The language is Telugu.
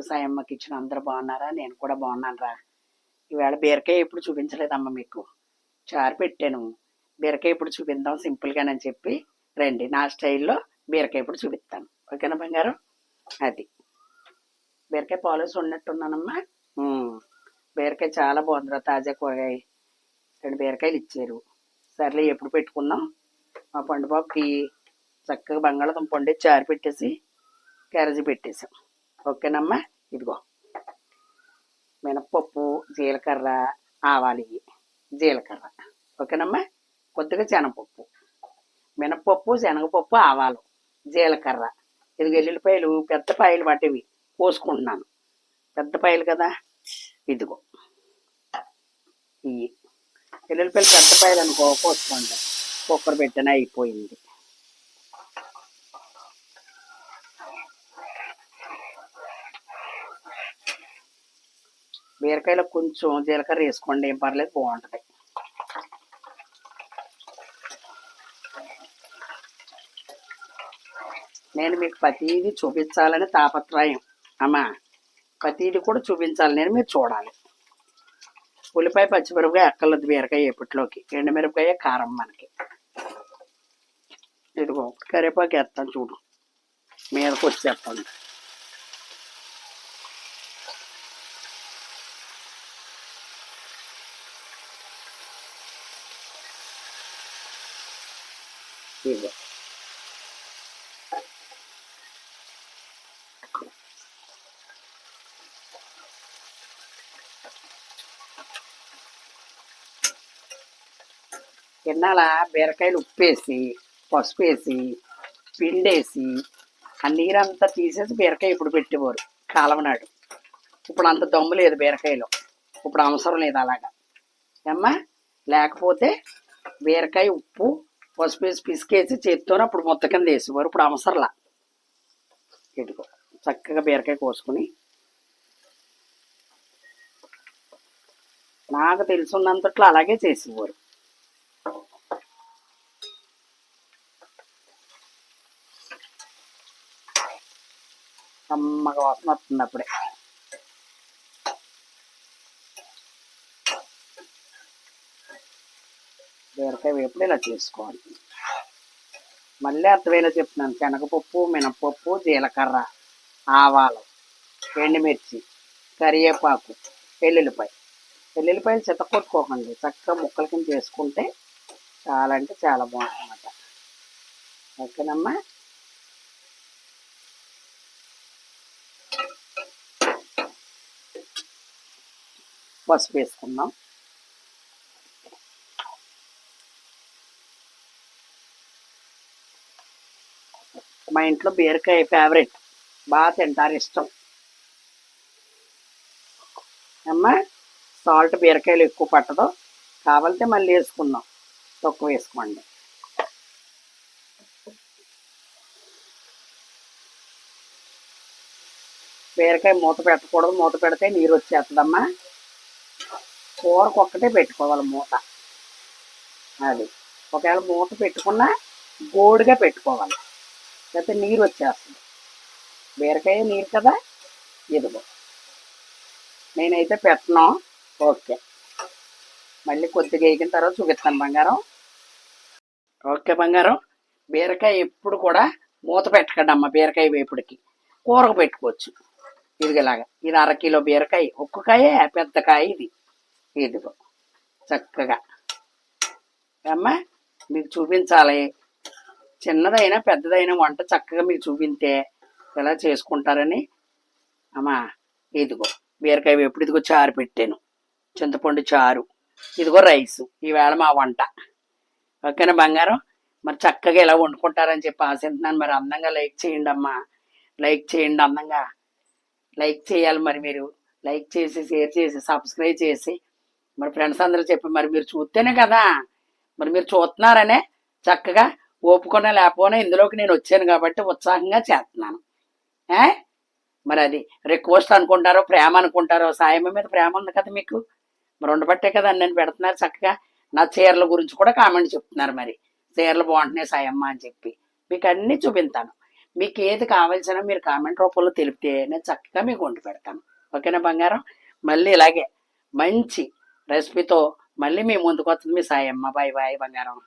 సాయమ్మకి ఇచ్చిన అందరూ బాగున్నారా? నేను కూడా బాగున్నాను రా ఈవేళ బీరకాయ ఎప్పుడు చూపించలేదమ్మా మీకు. చారు పెట్టాను. బీరకాయ ఇప్పుడు చూపిద్దాం సింపుల్గానని చెప్పి రండి. నా స్టైల్లో బీరకాయ ఇప్పుడు చూపిస్తాను. ఓకేనా బంగారం? అది. బీరకాయ పాలస్ ఉన్నట్టున్నానమ్మా. బీరకాయ చాలా బాగుందిరా తాజా కూరగాయ. రెండు బీరకాయలు ఇచ్చారు. సర్లే ఎప్పుడు పెట్టుకుందాం. మా పండుబాబుకి చక్కగా బంగాళాదుంప వండి చారు పెట్టేసి క్యారేజీ పెట్టేసాం ఓకేనమ్మా? ఇదిగో. మినప్పప్పు జీలకర్ర ఆవాలు ఇవి. జీలకర్ర. ఓకేనమ్మా? కొద్దిగా శనగపప్పు. మినప్పప్పు శనగపప్పు ఆవాలు జీలకర్ర. ఇది వెల్లుల్లిపాయలు పెద్ద పాయలు వాటివి కోసుకుంటున్నాను. పెద్ద పాయలు కదా? ఇదిగో. ఇవి వెల్లుల్లిపాయలు పెద్ద పాయలు అనుకో కోసుకోండి. కుక్కర్ పెట్టిన అయిపోయింది. బీరకాయలో కొంచెం జీలకర్ర వేసుకోండి ఏం పర్లేదు బాగుంటుంది. నేను మీకు ప్రతిదీ చూపించాలని తాపత్రయం. అమ్మా ప్రతిదీ కూడా చూపించాలి నేను మీరు చూడాలి. ఉల్లిపాయ పచ్చిమిరపకాయ అక్కర్లేదు బీరకాయ ఎప్పట్లోకి ఎండుమిరపకాయ కారం మనకి. ఇదిగో కరివేపాకు వేస్తాను చూడు. మీదకి వచ్చేస్తాను ఇదిగో తిన్నాల? బీరకాయలు ఉప్పేసి పసుపు వేసి పిండేసి ఆ నీరంతా తీసేసి బీరకాయ ఇప్పుడు పెట్టేవారు కాలవనాడు ఇప్పుడు అంత దమ్ము లేదు బీరకాయలో. ఇప్పుడు అవసరం లేదు అలాగా. ఏమ్మా? లేకపోతే బీరకాయ ఉప్పు పసుపు వేసి పిసికేసి చేతితో అప్పుడు మొత్తం కింద వేసేవారు. ఇప్పుడు అవసరంలా. ఇటుకో చక్కగా బీరకాయ కోసుకుని. నాకు తెలుసున్నంతట్లో అలాగే చేసేవారు. కమ్మగా వాసన వస్తుంది అప్పుడే. బీరకాయ వేపుడు ఇలా చేసుకోవాలి. మళ్ళీ అర్థమైనా చెప్తున్నాను. శనగపప్పు మినపప్పు జీలకర్ర ఆవాలు ఎండుమిర్చి కరివేపాకు వెల్లుల్లిపాయ. వెల్లుల్లిపాయలు చితకొట్టుకోకండి. చక్కగా ముక్కల కింద చేసుకుంటే చాలా అంటే చాలా బాగుంటుంది ఓకేనమ్మా? పసుపు వేసుకుందాం. మా ఇంట్లో బీరకాయ ఫేవరెట్ బాగా తింటారు ఇష్టం. అమ్మా సాల్ట్ బీరకాయలు ఎక్కువ పట్టదు. కావాలంటే మళ్ళీ వేసుకుందాం. తక్కువ వేసుకోండి. బీరకాయ మూత పెట్టకూడదు. మూత పెడితే నీరు వచ్చేస్తుందమ్మా. కూరకు ఒక్కటే పెట్టుకోవాలి మూత. అది. ఒకవేళ మూత పెట్టుకున్నా గోడుగా పెట్టుకోవాలి. లేకపోతే నీరు వచ్చేస్తుంది. బీరకాయ నీరు కదా? ఇదిగో. నేనైతే పెట్టను. ఓకే. మళ్ళీ కొద్దిగా వేగిన తర్వాత చూపిస్తాను బంగారం. ఓకే బంగారం. బీరకాయ ఎప్పుడు కూడా మూత పెట్టకండి అమ్మ బీరకాయ వేపుడికి. కూరకు పెట్టుకోవచ్చు. ఇదిగలాగా ఇది అరకిలో బీరకాయ. ఒక్కకాయ పెద్ద కాయ ఇది. ఇదిగో. చక్కగా. అమ్మా మీకు చూపించాలి. చిన్నదైనా పెద్దదైనా వంట చక్కగా మీకు చూపింతే ఎలా చేసుకుంటారని అమ్మా ఇదిగో బీరకాయ వేపుడు ఇదిగో చారు పెట్టాను. చింతపండు చారు ఇదిగో రైసు ఈవేళ మా వంట. ఓకేనా బంగారం? మరి చక్కగా ఇలా వండుకుంటారని చెప్పి ఆశిస్తున్నాను మరి అందంగా లైక్ చేయండి అమ్మా. లైక్ చేయండి అందంగా. లైక్ చేయాలి మరి మీరు. లైక్ చేసి షేర్ చేసి సబ్స్క్రైబ్ చేసి. మరి ఫ్రెండ్స్ అందరూ చెప్పి మరి మీరు చూస్తేనే కదా. మరి మీరు చూస్తున్నారనే చక్కగా ఒప్పుకున్నా లేకపోయినా ఇందులోకి నేను వచ్చాను కాబట్టి ఉత్సాహంగా చేస్తున్నాను. ఏ? మరి అది రిక్వెస్ట్ అనుకుంటారో ప్రేమ అనుకుంటారో సాయం మీద ప్రేమ ఉంది కదా మీకు? మరి ఉండబట్టే కదా నేను పెడుతున్నారు చక్కగా. నా చీరల గురించి కూడా కామెంట్ చెప్తున్నారు మరి. చీరలు బాగుంటున్నాయి సాయమ్మ అని చెప్పి. మీకు అన్నీ చూపిస్తాను. మీకు ఏది కావాల్సినా మీరు కామెంట్ రూపంలో తెలిపితే నేను చక్కగా మీకు వండి పెడతాను. ఓకేనా బంగారం? మళ్ళీ ఇలాగే మంచి రెసిపీతో మళ్ళీ మీ ముందుకు వస్తుంది మీ సాయమ్మ. బాయ్ బాయ్ బంగారం.